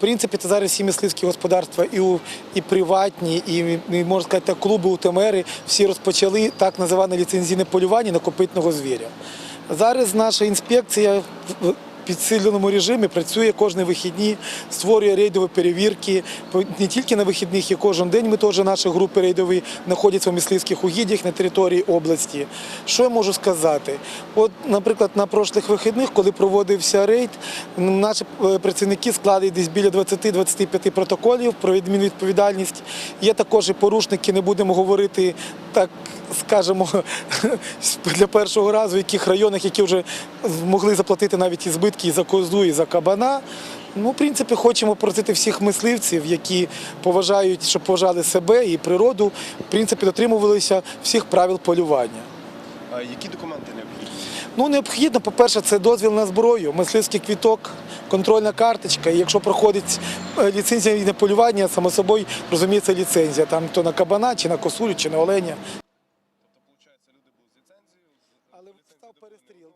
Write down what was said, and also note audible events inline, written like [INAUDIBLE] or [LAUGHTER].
Принципі, це зараз всі мисливські господарства, і, у, і приватні, і, можна сказати, клуби УТМРи, всі розпочали так називане ліцензійне полювання на копитного звіря. Зараз наша інспекція підсиленому режимі працює кожні вихідні, створює рейдові перевірки. Не тільки на вихідних, і кожен день ми теж наші групи рейдові знаходяться в мисливських угіддях на території області. Що я можу сказати? От, наприклад, на прошлих вихідних, коли проводився рейд, наші е, працівники складають десь біля 20-25 протоколів про відмінну відповідальність. Є також і порушники, не будемо говорити так, скажемо, [LAUGHS] для першого разу, в яких районах, які вже могли заплатити навіть і збитки і за козу, і за кабана. Ну, в принципі, хочемо просити всіх мисливців, які поважають, щоб поважали себе і природу, в принципі, дотримувалися всіх правил полювання. А які документи необхідні? Ну, необхідно, по-перше, це дозвіл на зброю, мисливський квіток, контрольна карточка. І якщо проходить ліцензія ліцензія на полювання, само собою розуміється ліцензія. Там то на кабана, чи на косулю, чи на оленя. Тобто, виходить, люди були з ліцензією, Але став перестріл.